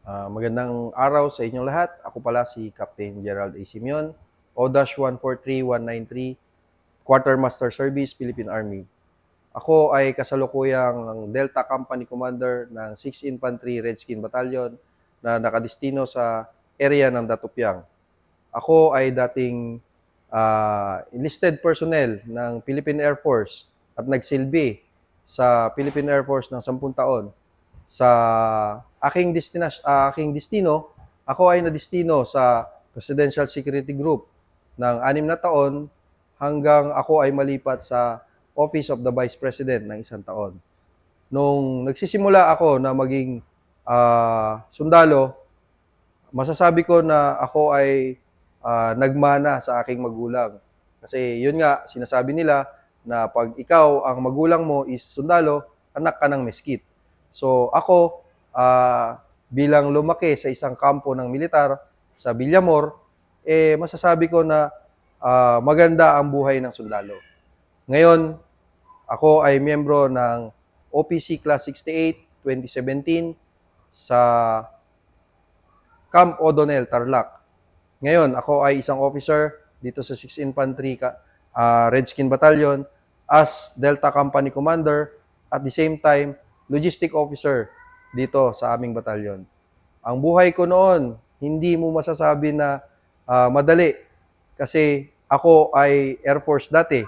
Ah, magandang araw sa inyong lahat. Ako pala si Captain Gerald A. Simeon, O-143193, Quartermaster Service, Philippine Army. Ako ay kasalukuyang Delta Company Commander ng 6th Infantry Redskin Battalion na nakadistino sa area ng Datupiang. Ako ay dating ah, enlisted personnel ng Philippine Air Force at nagsilbi sa Philippine Air Force ng 10 taon. Sa aking, destina- ah, aking destino, ako ay nadistino sa Presidential Security Group ng anim na taon hanggang ako ay malipat sa Office of the Vice President ng isang taon. Nung nagsisimula ako na maging ah, sundalo, masasabi ko na ako ay ah, nagmana sa aking magulang. Kasi yun nga, sinasabi nila na pag ikaw ang magulang mo is sundalo, anak ka ng meskit. So ako, ah, bilang lumaki sa isang kampo ng militar sa Villamor, eh masasabi ko na ah, maganda ang buhay ng sundalo. Ngayon, ako ay miyembro ng OPC Class 68 2017 sa Camp O'Donnell, Tarlac. Ngayon, ako ay isang officer dito sa 6th Infantry ah, Redskin Battalion as Delta Company Commander at the same time logistic officer dito sa aming batalyon. Ang buhay ko noon, hindi mo masasabi na ah, madali kasi ako ay Air Force dati.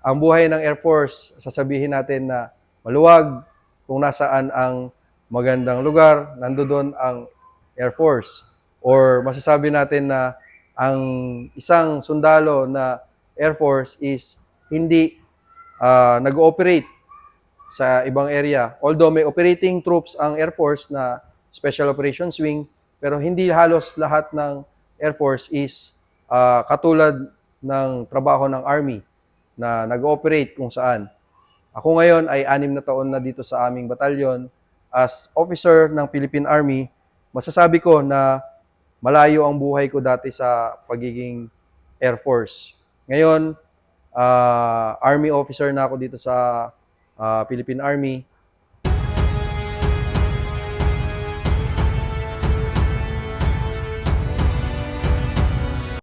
Ang buhay ng Air Force, sasabihin natin na maluwag kung nasaan ang magandang lugar, nandoon ang Air Force. Or masasabi natin na ang isang sundalo na Air Force is hindi ah, nag-ooperate sa ibang area. Although may operating troops ang Air Force na Special Operations Wing, pero hindi halos lahat ng Air Force is ah, katulad ng trabaho ng Army na nag-ooperate kung saan. Ako ngayon ay anim na taon na dito sa aming batalyon as officer ng Philippine Army. Masasabi ko na malayo ang buhay ko dati sa pagiging Air Force. Ngayon, ah, Army officer na ako dito sa ah, Philippine Army